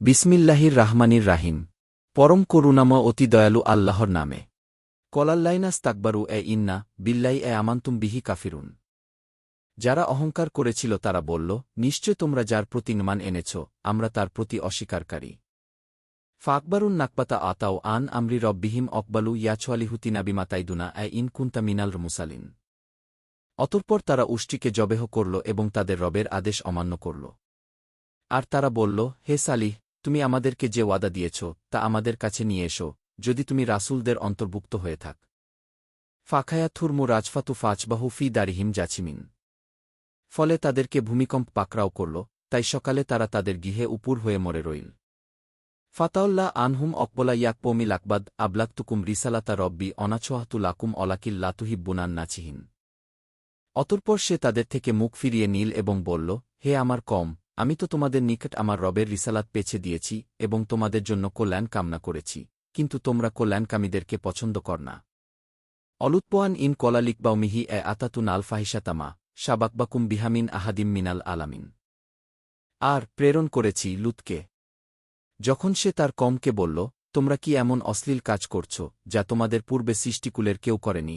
বিসমিল্লাহির রাহমানির রাহিম। পরম করুণাময় অতি দয়ালু আল্লাহর নামে। কলাল্লাইনাস তাকবারু এ ইন্না বিল্লাই এ আমান্তুম বিহি কাফিরুন। যারা অহংকার করেছিল তারা বলল, নিশ্চয় তোমরা যার প্রতি মান এনেছ, আমরা তার প্রতি অস্বীকারকারী ফাকবারুন নাকপাতা আতাও আন আমরি রব্বিহিম অকবালু ইয়াছোয়ালিহুতি নাবিমাতাইদুনা এ ইন কুন্তা মিনাল মুসালিন। অতঃপর তারা উষ্টিকে জবেহ করল এবং তাদের রবের আদেশ অমান্য করল। আর তারা বলল, হে সালিহ তুমি আমাদেরকে যে ওয়াদা দিয়েছ, তা আমাদের কাছে নিয়ে এসো, যদি তুমি রাসূলদের অন্তর্ভুক্ত হয়ে থাক। ফাখায়া থুরমু রাজফাতু ফাচবাহু ফি দারিহিম জাছিমিন। ফলে তাদেরকে ভূমিকম্প পাকড়াও করল, তাই সকালে তারা তাদের গৃহে উপুর হয়ে মরে রইল। ফাতাউল্লাহ আনহুম অকবলা ইয়াকপমি লাকবাদ আবলাক্তুকুম রিসালাতা রব্বি অনাছোহাতু লাকুম অলাকিল লাতুহিব্বুনান নাচিহীন অতঃপর সে তাদের থেকে মুখ ফিরিয়ে নীল এবং বলল, হে আমার কম আমি তো তোমাদের নিকট আমার রবের রিসালাত পেছে দিয়েছি এবং তোমাদের জন্য কল্যাণ কামনা করেছি, কিন্তু তোমরা কল্যাণকামীদেরকে পছন্দ কর না। অলুৎপোয়ান ইন কলালিকবাউ মিহি এ আতাতুন আল ফাহিসাতামা শাবাকবাকুম বিহামিন আহাদিম মিনাল আলামিন। আর প্রেরণ করেছি লুৎকে। যখন সে তার কমকে বলল, তোমরা কি এমন অশ্লীল কাজ করছ, যা তোমাদের পূর্বে সৃষ্টিকুলের কেউ করেনি?